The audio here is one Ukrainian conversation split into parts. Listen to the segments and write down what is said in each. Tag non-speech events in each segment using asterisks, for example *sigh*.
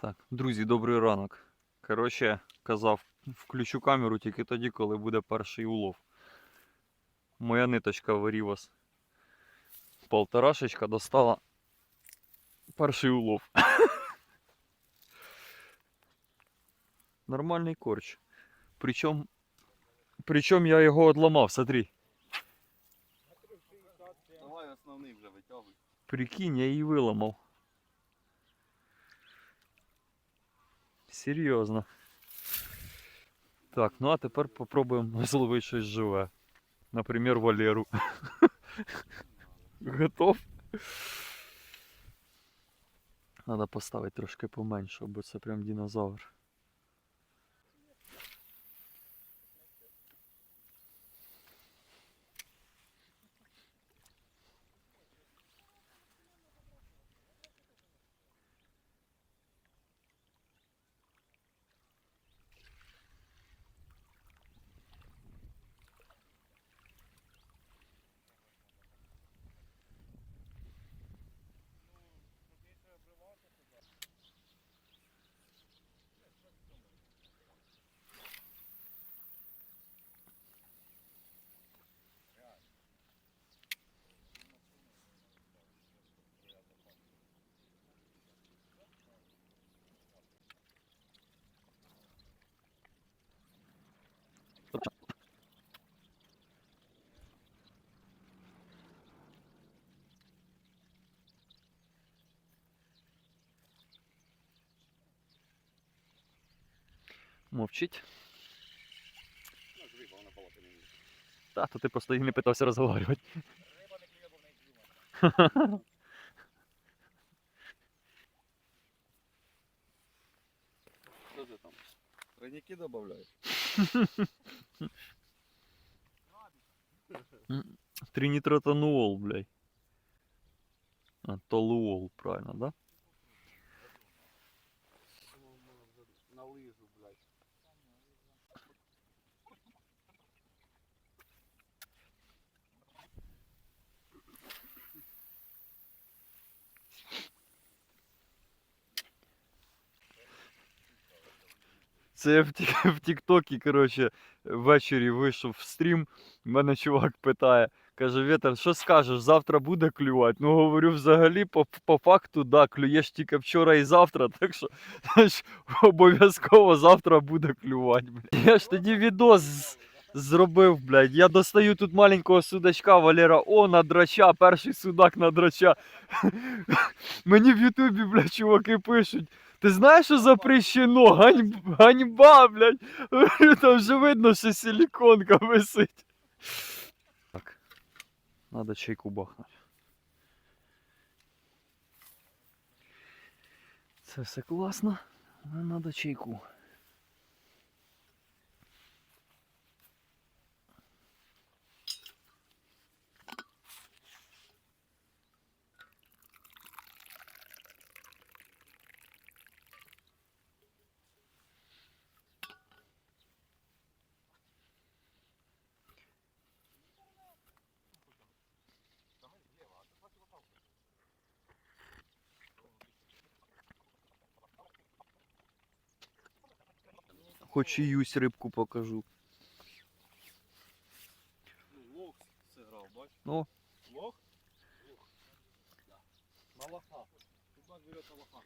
Так, друзі, добрий ранок. Коротше, казав, включу камеру тільки тоді, коли буде перший улов. Моя ниточка вирівас. Полторашечка достала перший улов. *laughs* Нормальний корч. Причому, причому я його одламав, смотри. Давай основний вже витягуй. Прикинь, я її виламав. Серйозно. Так, ну а тепер попробуємо *laughs* зловити щось живе. Наприклад, Валеру. *laughs* Готов? Надо поставити трошки поменше, бо це прям динозавр. Мовчить. Ну, риба, вона балати не. Та, то ти просто і не питався розговорювати. Риба не клює, бо в неї клює. Що ти там? Тройники додаєш? Тринитротонуол, блядь. А, толуол, правильно, да? Це я *laughs* в, Тіктокі, коротше, ввечері вийшов в стрім. Мене чувак питає, каже, Вітер, що скажеш, завтра буде клювати? Ну, говорю, взагалі, по, по факту, да, клюєш тільки вчора і завтра, *laughs* так що обов'язково завтра буде клювати. Я ж тоді відос зробив, блядь. Я достаю тут маленького судачка, Валера, о, на драча, перший судак на драча. *laughs* Мені в Ютубі, блядь, чуваки пишуть. Ти знаєш, що запрещено? Ганьб... Ганьба, блядь. *laughs* Там вже видно, що силіконка висить. Так. Надо чайку бахнути. Це все класно, але надо чайку. Хоч чиюсь рибку покажу. Ну, лох зіграв, бач? Ну. Лох? Лох. На лоха. Рибак берет на лоха.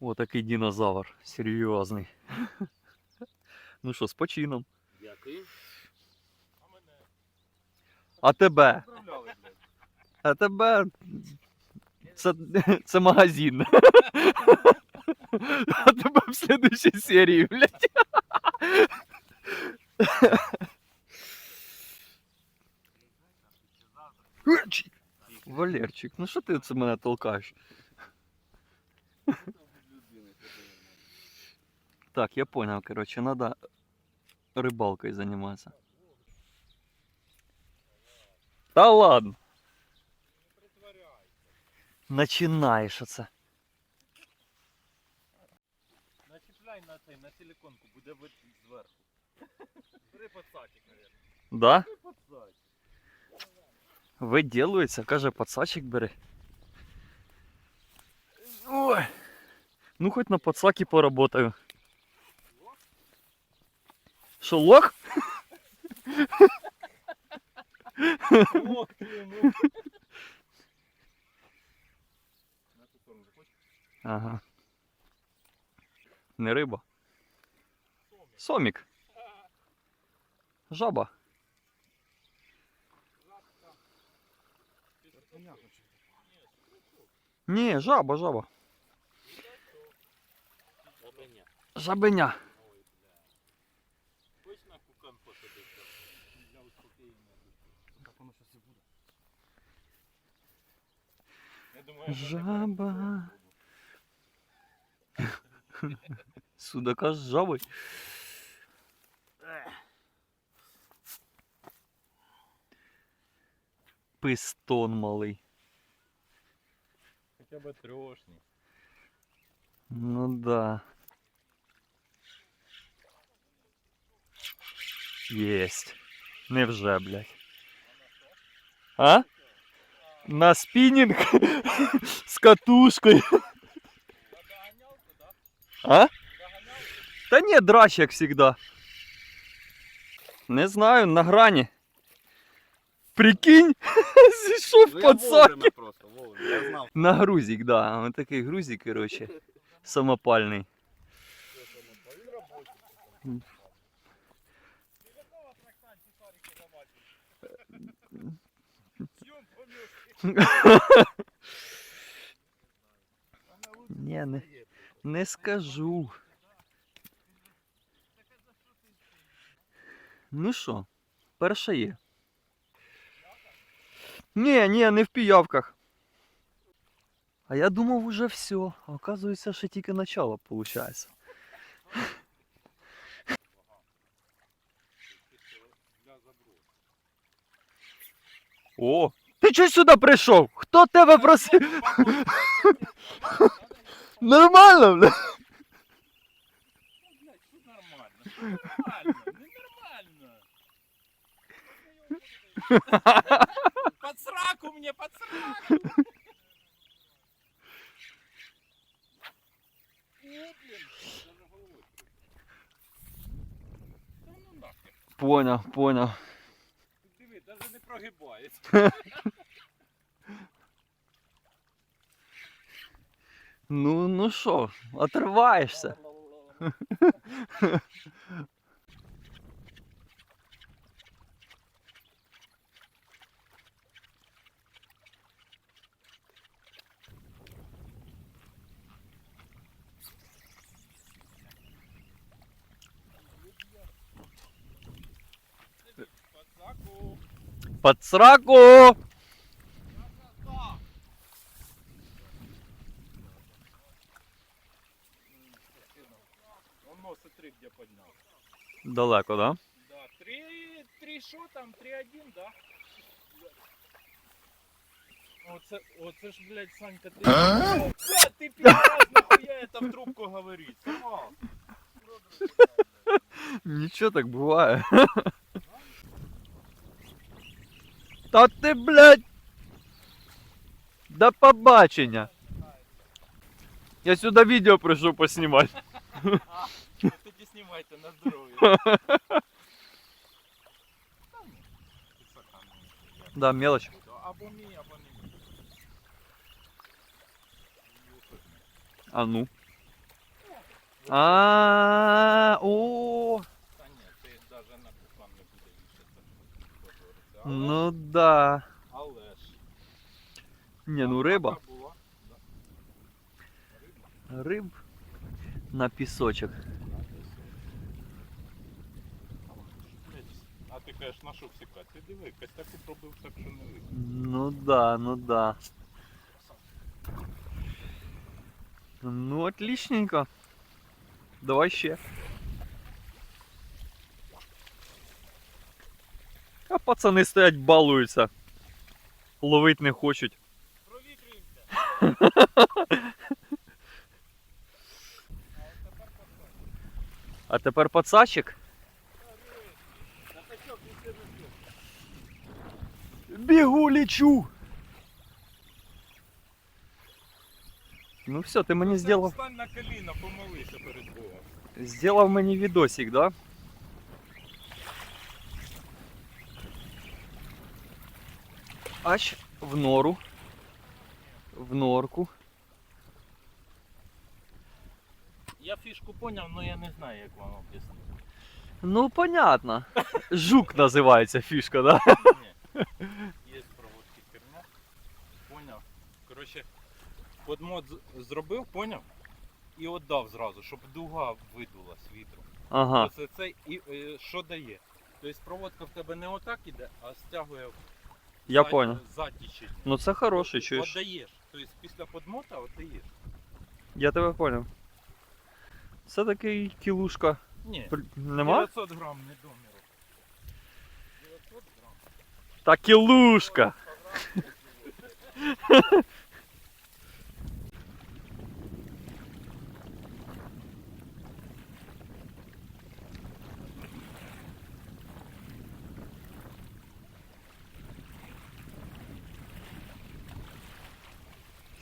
О, такий динозавр. Серйозний. *laughs* Ну що, з почином. Дякую. А тебе? А тебе. Це, це магазин. *laughs* А тебе в следующей серії, блядь. Валерчик, ну що ти це мене толкаєш? Людини ходили. Так, я понял, короче, надо рыбалкой заниматься. Да ладно. Начинаешь оце. Начіпляй на цей, на силиконку, буде вид зверху. Бери пацатик, наверное. Да? Бери пацатик. Виділується, каже, пацачик бери. Ой. Ну, хоть на подсаке поработаю. Что, лох? Ох ти, ну. На ту сторону заходь. Ага. Не риба. Сомік. Жаба. Ні, жаба, жаба. *laughs* Жабеня. Жабеня. Хоч на кукан Пистон малий. Хоча б трошний. Ну да. Єсть. Невже, блядь. А? На спінінг *laughs* з катушкою. Доганялку, да? А? Доганялку? Та ні, драч, як завжди. Не знаю, на грані. Прикинь, *laughs* зійшов Ну, вовремя просто, вовремя. Я знав. На грузик, да. Ось такий грузик, короче. Самопальний. Ні, не, не скажу. Ну що, перша є. Ні, ні, не в піявках. А я думав уже все. А оказується, що тільки начало виходить. О! Ти чого сюди прийшов? Хто тебе просив? Нормально, бля. Блядь, що нормально? Що нормально? Ненормально. Под сраку мне, под сраку. О, блін, даже головою прийшов. Та ну нахер. Поняв, поняв. Диви, даже не прогибається. Ну, ну що, отриваєшся. *laughs* Под сраку! Он носа три где поднял. Далеко, да? Да, три, три що там, три один, да? Оце, оце ж, блядь, Санька, ти... О, блядь, ти пиздец, нахуя это в трубку говорить? Нічого так буває. Та ти, блядь! До побачення! Я сюди відео прийшов поснімати. Ну, Тоді знімайте на здоров'я. Та ні, підсака, ну, як Да, мелочь. буде. Або мій, або не мій. А ну. А, о, Ну да. Але ж. Не, ну риба. Риб на пісочок. А ти кажеш, на що всікати? Ти диви, костяку пробив так, що не видно. Ну да, ну да. Ну, отличненько. Давай ще. А пацани стоять, балуються. Ловить не хочуть. Провітрюємося. *laughs* А тепер пацачик. П'ятачок, не Бігу лічу. Ну все, ти мені Стань- зробив, Стань на коліна, помолися перед Богом. зробив мені відосик, да? Аж в нору. В норку. Я фішку поняв, але я не знаю, як вам об'яснити. Ну, понятно. Жук називається фішка, да? Ні. Є проводки керня. Поняв. Коротше, подмод зробив, поняв? І віддав зразу, щоб дуга видула з вітру. Ага. Оце це і е, що дає? Тобто проводка в тебе не отак іде, а стягує Я за- понял. за тічення. Ну це хороший, чуєш. Отдаєш. Тобто після подмота отдаєш. Я тебе понял. Це такий кілушка. Ні. Пр- Нема? 900 грам не доміру. 900 грам. Та кілушка. *laughs*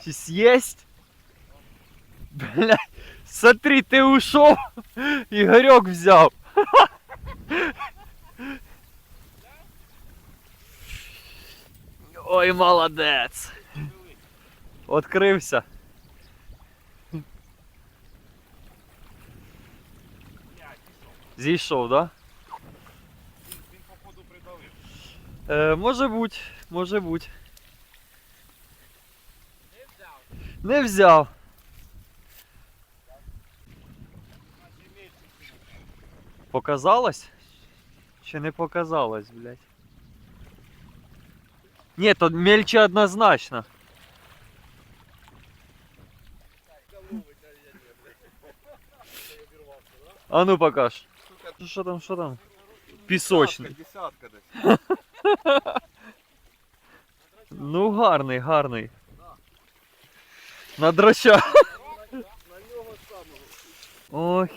Здесь есть? Блядь, смотри, ты ушел, Игорек взял. Ой, молодець. Открився. Зійшов, да? Він походу придавив. Е, може бути, може бути. Не взяв. А зімейці Показалось? Чи не показалось, блядь? Ні, то мельче однозначно. А ну покаж. Сука, Що там, що там? Пісочний. Десятка, десятка десь. *laughs* Ну гарний, гарний. На дроча. На нього самого. Ох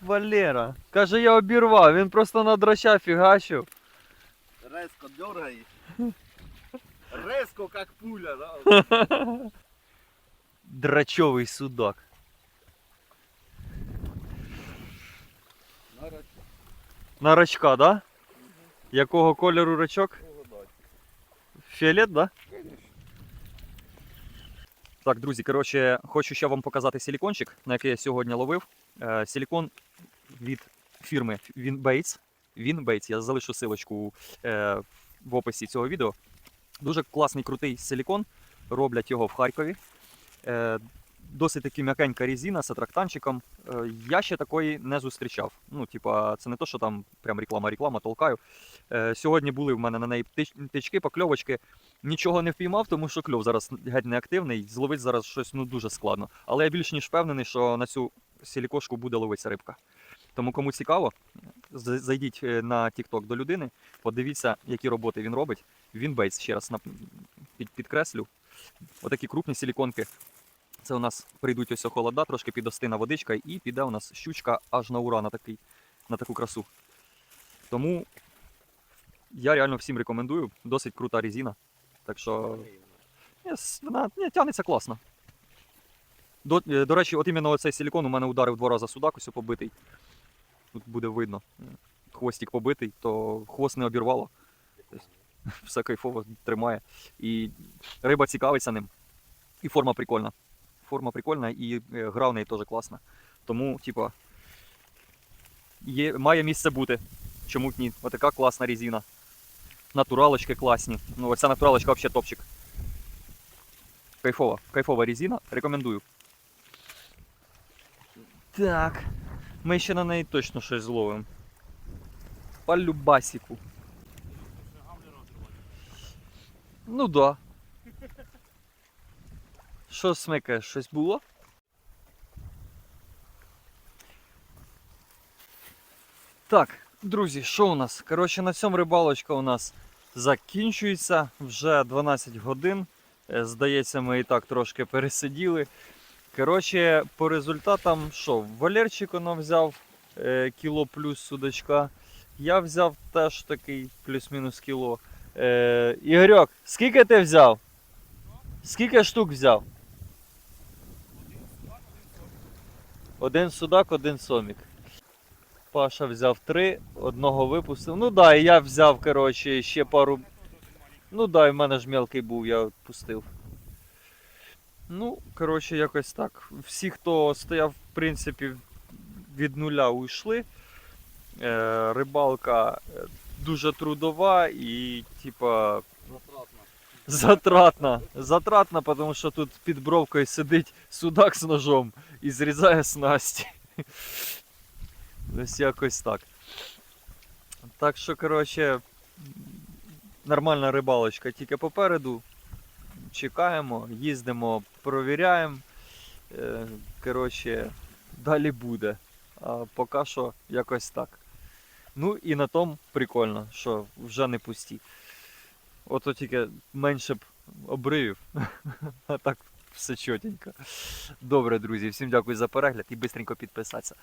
Валера. Каже, я обірвав, він просто на дроча фігачив. Резко дергай. Резко, как пуля, да? *laughs* Драчовий судак. На рачку На рачка, да? Якого кольору рачок? Фіолет, да? Так, друзі, коротше, хочу ще вам показати силікончик, на який я сьогодні ловив. Е, силікон від фірми Winbaits. Winbaits, я залишу силочку е, в описі цього відео. Дуже класний крутий силікон. Роблять його в Харкові. Досить таки м'якенька резина з атрактанчиком. Е, я ще такої не зустрічав. Ну, типа, це не то, що там прям реклама-реклама, толкаю. Е, сьогодні були в мене на неї тички, покльовочки. Нічого не впіймав, тому що кльов зараз геть не активний. Зловить зараз щось ну, дуже складно. Але я більш ніж впевнений, що на цю сілікошку буде ловитися рибка. Тому кому цікаво, зайдіть е, на TikTok до людини, подивіться, які роботи він робить. Він бейтс, ще раз підкреслю. Отакі крупні силіконки. Це у нас прийдуть ось холода, трошки підостина водичка, і піде у нас щучка аж на ура на, такий, на таку красу. Тому я реально всім рекомендую. Досить крута резина. Так що вона тягнеться класно. До, е, до речі, от іменно оцей силікон у мене ударив два рази судак, ось побитий. Тут буде видно. Хвостик побитий, то хвост не обірвало. *laughs* Все кайфово тримає. І риба цікавиться ним. І форма прикольна. Форма прикольна і е, гра в неї теж класна. Тому, типа, є, має місце бути. Чому б ні? Отака класна резина. Натуралочки класні. Ну, оця натуралочка взагалі топчик. Кайфова, кайфова резина. Рекомендую. Так. Ми ще на неї точно щось зловимо. По любасіку. Ну да. Що смикаєш? Щось було? Так, друзі, що у нас? Коротше, на цьому рибалочка у нас закінчується вже 12 годин. Е, Здається, ми і так трошки пересиділи. Коротше, по результатам що? Валерчик воно взяв е, кіло плюс судачка. Я взяв теж такий плюс-мінус кіло. Е, Ігорьок, скільки ти взяв? Скільки штук взяв? Один судак, один сомік. Паша взяв три, одного випустив. Ну да, і я взяв, коротше, ще пару. Ну да, і в мене ж мелкий був, я пустив. Ну, коротше, якось так. Всі, хто стояв, в принципі, від нуля уйшли. Е, рибалка е, дуже трудова і, типа, Затратно. затратна. Затратна, тому що тут під бровкою сидить судак з ножом і зрізає снасті. Ось якось так. Так що, коротше, нормальна рибалочка тільки попереду. Чекаємо, їздимо, провіряємо. Е, Коротше, далі буде. А поки що якось так. Ну і на тому прикольно, що вже не пусті. Ото тільки менше б обривів, *laughs* а так все чотенько. Добре, друзі, всім дякую за перегляд і бистренько підписатися.